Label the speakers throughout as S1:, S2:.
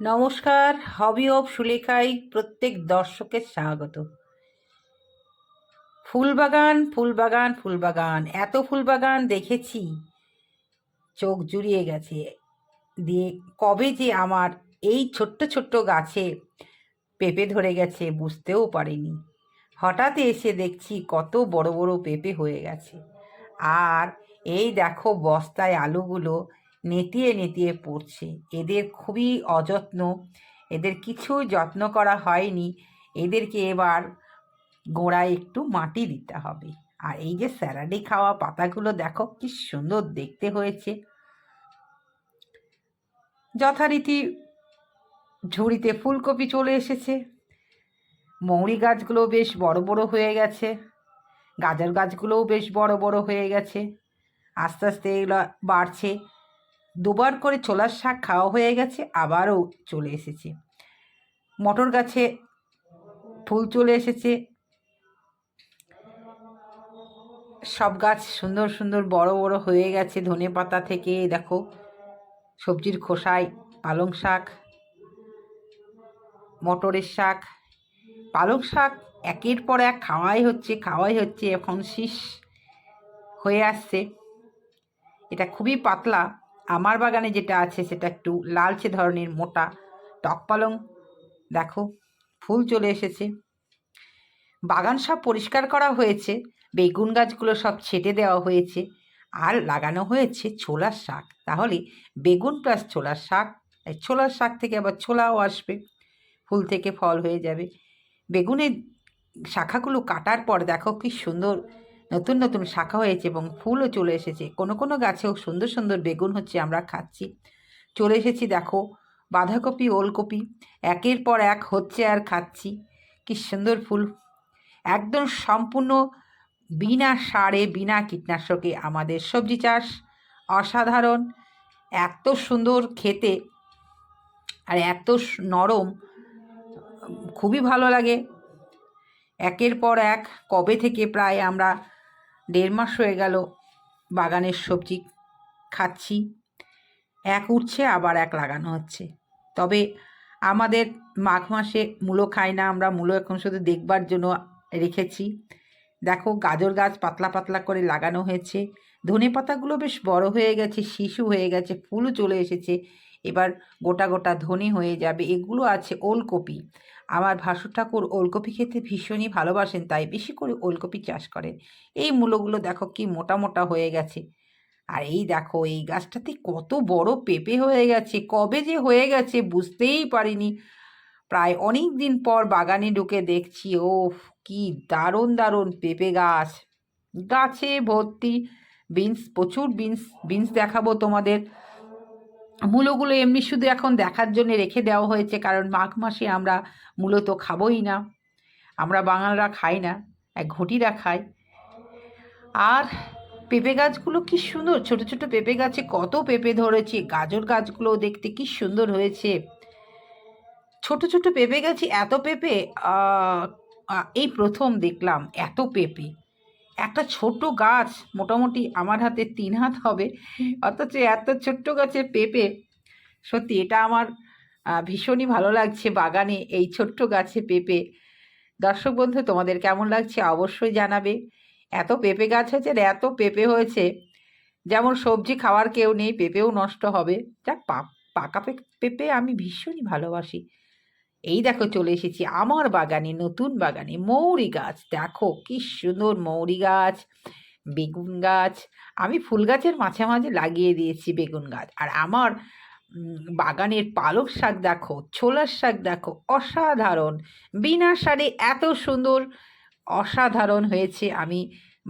S1: নমস্কার, hobby of সুলেখাই প্রত্যেক দর্শকের স্বাগত। ফুলবাগান ফুলবাগান ফুলবাগান, এত ফুলবাগান দেখেছি, চোখ জুড়িয়ে গেছে। দিয়ে কবে যে আমার এই ছোট্ট ছোট্ট গাছে পেঁপে ধরে গেছে বুঝতেও পারিনি। হঠাৎ এসে দেখছি কত বড় বড় পেঁপে হয়ে গেছে। আর এই দেখো বস্তায় আলুগুলো নেতিয়ে নেতিয়ে পড়ছে। এদের খুবই অযত্ন। এদের কিছু যত্ন করা হয়নি। এদেরকে এবার গোড়ায় একটু মাটি দিতে হবে। আর এই যে স্যালাডি খাওয়া পাতাগুলো, দেখো কি সুন্দর দেখতে হয়েছে। যথারীতি ঝুড়িতে ফুলকপি চলে এসেছে। মৌরি গাছগুলো বেশ বড় বড় হয়ে গেছে। গাজর গাছগুলোও বেশ বড় বড় হয়ে গেছে। আস্তে আস্তে এগুলো বাড়ছে। দুবার করে ছোলার শাক খাওয়া হয়ে গেছে, আবারও চলে এসেছে। মটর গাছে ফুল চলে এসেছে। সব গাছ সুন্দর সুন্দর বড় বড় হয়ে গেছে ধনে পাতা থেকে, দেখো, সবজির খোসায় পালং শাক, মটরের শাক। পালং শাক একের পর এক খাওয়াই হচ্ছে খাওয়াই হচ্ছে, এখন শীষ হয়ে আসছে। এটা খুবই পাতলা আমার বাগানে যেটা আছে সেটা একটু লালচে ধরনের, মোটা টক পালং। দেখো, ফুল চলে এসেছে। বাগান সব পরিষ্কার করা হয়েছে, বেগুন গাছগুলো সব ছেটে দেওয়া হয়েছে, আর লাগানো হয়েছে ছোলার শাক। তাহলে বেগুন প্লাস ছোলার শাক ছোলার শাক থেকে আবার ছোলাও আসবে, ফুল থেকে ফল হয়ে যাবে। বেগুনের শাখাগুলো কাটার পর দেখো কি সুন্দর নতুন নতুন শাখা হয়েছে এবং ফুলও চলে এসেছে। কোনো কোনো গাছেও সুন্দর সুন্দর বেগুন হচ্ছে আমরা খাচ্ছি। চলে এসেছি দেখো, বাঁধাকপি, ওলকপি, একের পর এক হচ্ছে আর খাচ্ছি। কি সুন্দর ফুল। একদম সম্পূর্ণ বিনা সারে, বিনা কীটনাশকে আমাদের সবজি চাষ অসাধারণ। এত সুন্দর খেতে আর এত নরম, খুবই ভালো লাগে। একের পর এক কবে থেকে প্রায় আমরা দেড় মাস হয়ে গেল, বাগানের সবজি খাচ্ছি। এক উঠছে, আবার এক লাগানো হচ্ছে। তবে আমাদের মাঘ মাসে মূলো খাই না, আমরা মূলো এখন শুধু দেখবার জন্য রেখেছি। দেখো, গাজর গাছ পাতলা পাতলা করে লাগানো হয়েছে। ধনে পাতাগুলো বেশ বড় হয়ে গেছে, শিশু হয়ে গেছে ফুলও চলে এসেছে। এবার গোটা গোটা ধনে হয়ে যাবে। এগুলো আছে ওলকপি। আমার ভাসুর ঠাকুর ওলকপি খেতে ভীষণই ভালোবাসেন, তাই বেশি করে ওলকপি চাষ করেন। এই মূলগুলো দেখো কি মোটা মোটা হয়ে গেছে। আর এই দেখো, এই গাছটাতে কত বড় পেঁপে হয়ে গেছে। কবে যে হয়ে গেছে বুঝতেই পারিনি। প্রায় অনেক দিন পর বাগানে ঢুকে দেখছি ও কি দারুণ দারুণ পেঁপে গাছ। গাছে ভর্তি বিনস, প্রচুর বিনস বিনস দেখাবো তোমাদের। মূলোগুলো এমনি শুধু এখন দেখার জন্য রেখে দেওয়া হয়েছে, কারণ মাঘ মাসে আমরা মূলত খাবোই না। আমরা বাঙালরা খাই না, এক ঘটিরা খাই। আর পেঁপে গাছগুলো কি সুন্দর, ছোট ছোট পেঁপে গাছে কত পেঁপে ধরেছে, গাজর গাছগুলো দেখতে কি সুন্দর হয়েছে। ছোট ছোট পেঁপে গাছে এত পেঁপে এই প্রথম দেখলাম, এত পেঁপে। একটা ছোট গাছ, মোটামুটি আমার হাতে তিন হাত হবে, অথচ এত ছোট্ট গাছে পেঁপে, সত্যি এটা আমার ভীষণই ভালো লাগছে বাগানে এই ছোট্ট গাছে পেঁপে। দর্শক বন্ধু, তোমাদের কেমন লাগছে অবশ্যই জানাবে। এত পেঁপে গাছ হয়েছে আর এত পেঁপে হয়েছে, যেমন সবজি খাওয়ার কেউ নেই, পেঁপেও নষ্ট হবে। যাক পাকা পেঁপে আমি ভীষণই ভালোবাসি। এই দেখো চলে এসেছি আমার বাগানে, নতুন বাগানে। মৌরি গাছ, দেখো কি সুন্দর মৌরি গাছ, বেগুন গাছ। আমি ফুল গাছের মাঝে মাঝে লাগিয়ে দিয়েছি বেগুন গাছ। আর আমার বাগানের পালক শাক দেখো, ছোলার শাক দেখো, অসাধারণ। বিনা সারে এত সুন্দর, অসাধারণ হয়েছে। আমি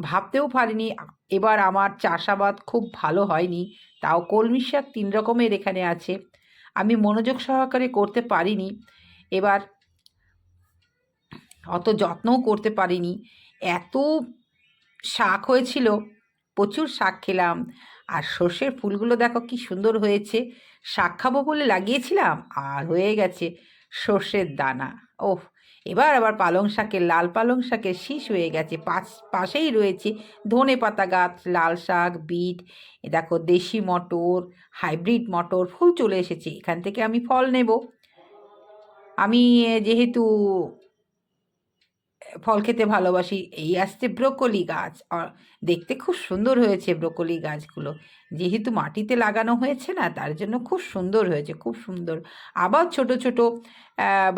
S1: ভাবতেও পারিনি, এবার আমার চাষাবাদ খুব ভালো হয়নি, তাও কলমি শাক তিন রকমের এখানে আছে। আমি মনোযোগ সহকারে করতে পারিনি। এবার অত যত্নও করতে পারিনি। এত শাক হয়েছিল, প্রচুর শাক খেলাম। আর সর্ষের ফুলগুলো দেখো কি সুন্দর হয়েছে। শাক খাব বলে লাগিয়েছিলাম, আর হয়ে গেছে সর্ষের দানা। ওহ, এবার আবার পালং শাকের, লাল পালং শাকের শীষ হয়ে গেছে। পাশ, পাশেই রয়েছে ধনে পাতা গাছ, লাল শাক, বিট দেখো দেশি মটর, হাইব্রিড মটর, ফুল চলে এসেছে। এখান থেকে আমি ফল নেব। আমি যেহেতু ফল খেতে ভালোবাসি, এই আসছে ব্রোকলি গাছ। দেখতে খুব সুন্দর হয়েছে ব্রোকলি গাছগুলো। যেহেতু মাটিতে লাগানো হয়েছে না, তার জন্য খুব সুন্দর হয়েছে, খুব সুন্দর। আবার ছোট ছোট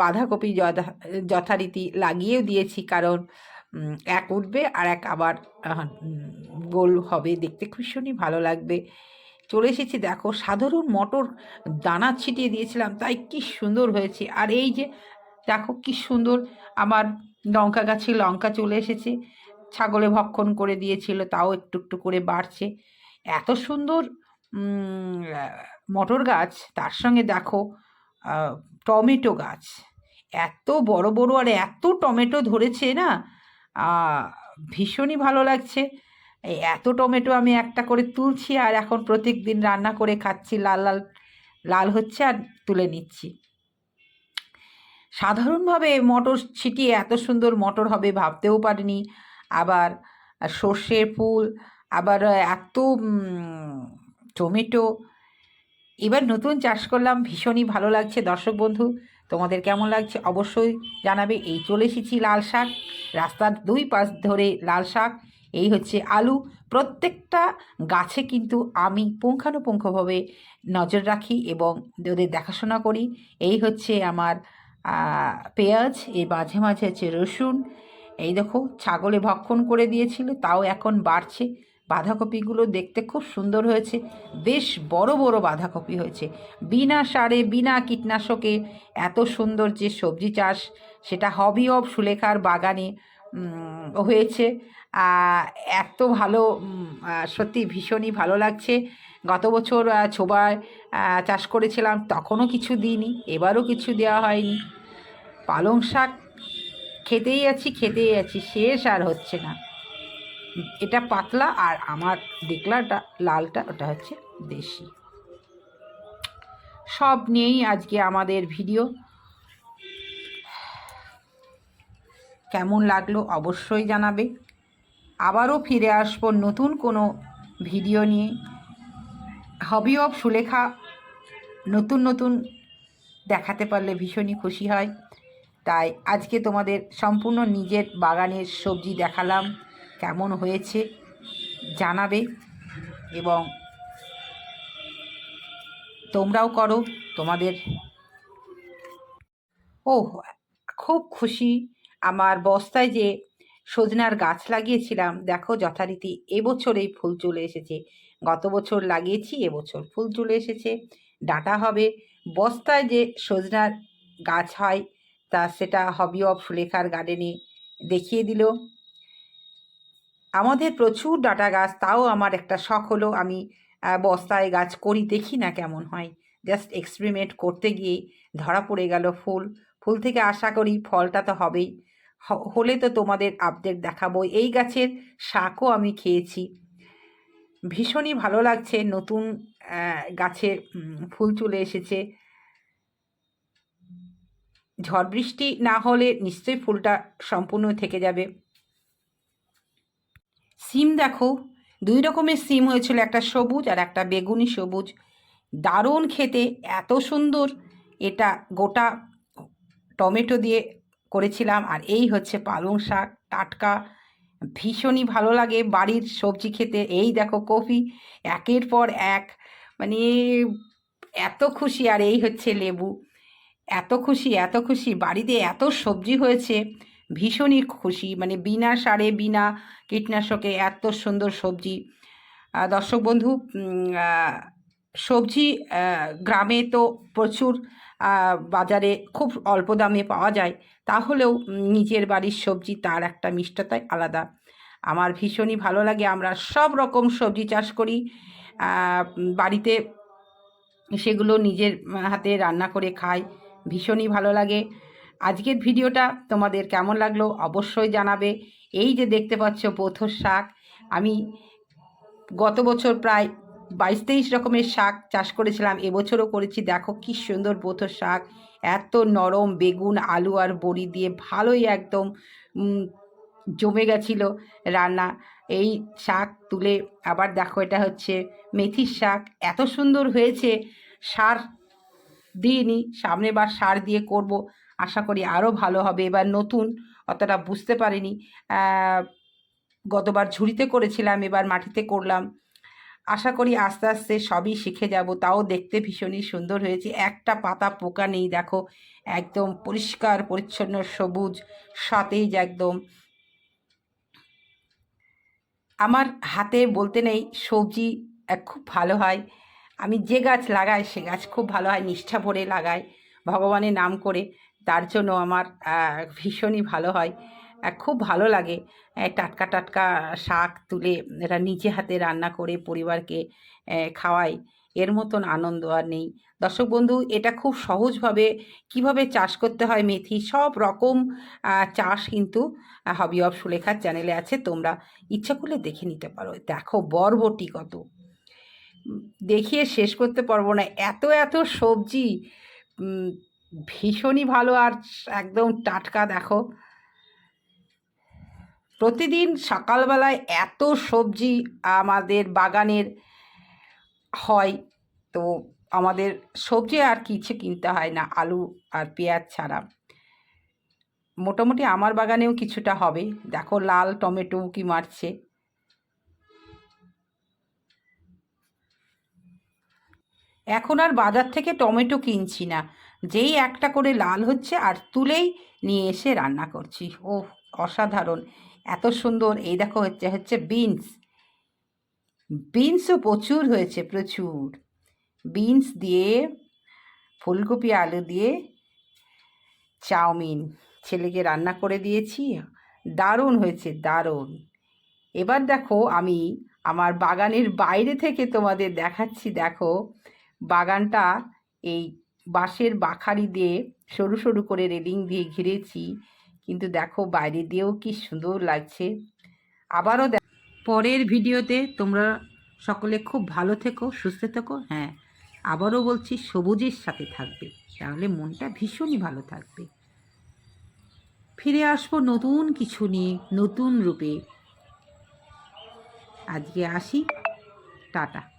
S1: বাঁধাকপি যথা, যথারীতি লাগিয়েও দিয়েছি, কারণ এক উঠবে আর এক আবার গোল হবে। দেখতে খুব ভীষণই ভালো লাগবে। চলে এসেছি। দেখো, সাধারণ মটর দানা ছিটিয়ে দিয়েছিলাম, তাই কি সুন্দর হয়েছে। আর এই যে, দেখো কি সুন্দর, আমার লঙ্কা গাছে লঙ্কা চলে এসেছে। ছাগলে ভক্ষণ করে দিয়েছিল, তাও একটু একটু করে বাড়ছে। এত সুন্দর মটর গাছ, তার সঙ্গে দেখো টমেটো গাছ। এত বড় বড় আর এত টমেটো ধরেছে না ভীষণই ভালো লাগছে। এই এত টমেটো আমি একটা করে তুলছি আর এখন প্রত্যেক দিন রান্না করে খাচ্ছি, লাল লাল লাল হচ্ছে আর তুলে নিচ্ছি। সাধারণভাবে মটর ছিটিয়ে এত সুন্দর মটর হবে ভাবতেও পারিনি। আবার সর্ষের ফুল, আবার এত টমেটো। এবার নতুন চাষ করলাম, ভীষণই ভালো লাগছে। দর্শক বন্ধু, তোমাদের কেমন লাগছে অবশ্যই জানাবে। এই চলে এসেছি লাল শাক, রাস্তার দুই পাশ ধরে লাল শাক। এই হচ্ছে আলু। প্রত্যেকটা গাছে কিন্তু আমি পুঙ্খানুপুঙ্খভাবে নজর রাখি এবং ওদের দেখাশোনা করি। এই হচ্ছে আমার পেঁয়াজ, এর মাঝে মাঝে হচ্ছে রসুন। এই দেখো, ছাগলে ভক্ষণ করে দিয়েছিল, তাও এখন বাড়ছে। বাঁধাকপিগুলো দেখতে খুব সুন্দর হয়েছে। বেশ বড় বড় বাঁধাকপি হয়েছে। বিনা সারে, বিনা কীটনাশকে এত সুন্দর যে সবজি চাষ, সেটা হবি অব সুলেখার বাগানে হয়েছে। এত ভালো সত্যি ভীষণই ভালো লাগছে। গত বছর ছোবায় চাষ করেছিলাম, তখনও কিছু দিইনি, এবারও কিছু দেওয়া হয়নি। পালং শাক খেতেই আছি খেতেই আছি, শেষ আর হচ্ছে না। এটা পাতলা আর আমার দেখলাটা লালটা, ওটা হচ্ছে দেশি। সব নিয়েই আজকে আমাদের ভিডিও। কেমন লাগল অবশ্যই জানাবে। আবারও ফিরে আসব নতুন কোনো ভিডিও নিয়ে। হবি অফ সুলেখা, নতুন নতুন দেখাতে পারলে ভীষণই খুশি হয়। তাই আজকে তোমাদের সম্পূর্ণ নিজের বাগানের সবজি দেখালাম, কেমন হয়েছে জানাবে এবং তোমরাও করো তোমাদের। ও খুব খুশি। আমার বস্তায় যে সজনার গাছ লাগিয়েছিলাম, দেখো যথারীতি এবছরেই ফুল চলে এসেছে। গত বছর লাগিয়েছি, এবছর ফুল চলে এসেছে। ডাটা হবে বস্তায় যে সজনার গাছ হয়, তা সেটা হবি অফ সুলেখার গার্ডেনে দেখিয়ে দিল। আমাদের প্রচুর ডাটা গাছ, তাও আমার একটা শখ হলো আমি বস্তায় গাছ করি, দেখি না কেমন হয়। জাস্ট এক্সপেরিমেন্ট করতে গিয়ে ধরা পড়ে গেল ফুল। ফুল থেকে আশা করি ফলটা তো হবেই। হলে তো তোমাদের আপডেট দেখাবো এই গাছের শাকও আমি খেয়েছি। ভীষণই ভালো লাগছে নতুন আহ, গাছে ফুল চলে এসেছে। ঝড় বৃষ্টি না হলে নিশ্চয়ই ফুলটা সম্পূর্ণ থেকে যাবে। সিম দেখো দুই রকমের সিম হয়েছিল একটা সবুজ আর একটা বেগুনি সবুজ। দারুণ খেতে এত সুন্দর। এটা গোটা টমেটো দিয়ে করেছিলাম আর এই হচ্ছে পালং শাক, টাটকা। ভীষণই ভালো লাগে বাড়ির সবজি খেতে। এই দেখো কফি, একের পর এক। মানে এত খুশি আর এই হচ্ছে লেবু। এত খুশি এত খুশি। বাড়িতে এত সবজি হয়েছে, ভীষণই খুশি। মানে বিনা সারে, বিনা কীটনাশকে এত সুন্দর সবজি। দর্শক বন্ধু সবজি গ্রামে তো প্রচুর বাজারে খুব অল্প দামে পাওয়া যায়, তাহলেও নিজের বাড়ির সবজি তার একটা মিষ্টতাই আলাদা। আমার ভীষণই ভালো লাগে, আমরা সব রকম সবজি চাষ করি। বাড়িতে সেগুলো নিজের হাতে রান্না করে খাই, ভীষণই ভালো লাগে। আজকের ভিডিওটা তোমাদের কেমন লাগল অবশ্যই জানাবে। এই যে দেখতে পাচ্ছ বোথর শাক, আমি গত বছর প্রায় বাইশ তেইশ রকমের শাক চাষ করেছিলাম, এবছরও করেছি। দেখো কি সুন্দর বোথর শাক। এত নরম বেগুন, আলু আর বড়ি দিয়ে ভালোই একদম জমে গেছিল রান্না। এই শাক তুলে আবার দেখো এটা হচ্ছে মেথির শাক। এত সুন্দর হয়েছে, সার দিইনি সামনে বার সার দিয়ে করব। আশা করি আরও ভালো হবে। এবার নতুন, অতটা বুঝতে পারিনি। গতবার ঝুড়িতে করেছিলাম, এবার মাটিতে করলাম। আশা করি আস্তে আস্তে সবই শিখে যাব। তাও দেখতে ভীষণই সুন্দর হয়েছে। একটা পাতা পোকা নেই, দেখো। একদম পরিষ্কার, পরিচ্ছন্ন, সবুজ, সতেজ একদম। আমার হাতে বলতে নেই, সবজি খুব ভালো হয়। আমি যে গাছ লাগাই, সে গাছ খুব ভালো হয়, নিষ্ঠা ভরে লাগাই, ভগবানের নাম করে। তার জন্য আমার ভীষণই ভালো হয়। খুব ভালো লাগে টাটকা টাটকা শাক তুলে এটা নিজে হাতে রান্না করে পরিবারকে খাওয়াই এর মতন আনন্দ আর নেই। দর্শক বন্ধু, এটা খুব সহজভাবে কীভাবে চাষ করতে হয় মেথি, সব রকম চাষ কিন্তু হবি অফ সুলেখার চ্যানেলে আছে, তোমরা ইচ্ছা করলে দেখে নিতে পারো। দেখো বরবটি কত। দেখিয়ে শেষ করতে পারব না। এত এত সবজি ভীষণই ভালো আর একদম টাটকা, দেখো। প্রতিদিন সকালবেলায় এত সবজি আমাদের বাগানের হয়, তো আমাদের সবজি আর কিছু কিনতে হয় না, আলু আর পেঁয়াজ ছাড়া। মোটামুটি আমার বাগানেও কিছুটা হবে। দেখো লাল টমেটো কি মারছে। এখন আর বাজার থেকে টমেটো কিনছি না। যেই একটা করে লাল হচ্ছে আর তুলেই নিয়ে এসে রান্না করছি। ও অসাধারণ। এত সুন্দর। এই দেখো, হচ্ছে হচ্ছে বিনস বিনসও প্রচুর হয়েছে, প্রচুর। বিনস দিয়ে, ফুলকপি, আলু দিয়ে চাউমিন ছেলেকে রান্না করে দিয়েছি। দারুণ হয়েছে, দারুণ। এবার দেখো, আমি আমার বাগানের বাইরে থেকে তোমাদের দেখাচ্ছি, দেখো। বাগানটা এই বাঁশের বাখারি দিয়ে সরু সরু করে রেলিং দিয়ে ঘিরেছি। কিন্তু দেখো বাইরে দিয়েও কি সুন্দর লাগছে। আবারও দেখ পরের ভিডিওতে তোমরা সকলে খুব ভালো থেকো, সুস্থ থেকো। হ্যাঁ আবারও বলছি সবুজের সাথে থাকবে, তাহলে মনটা ভীষণই ভালো থাকবে। ফিরে আসব নতুন কিছু নিয়ে, নতুন রূপে। আজকে আসি, টাটা।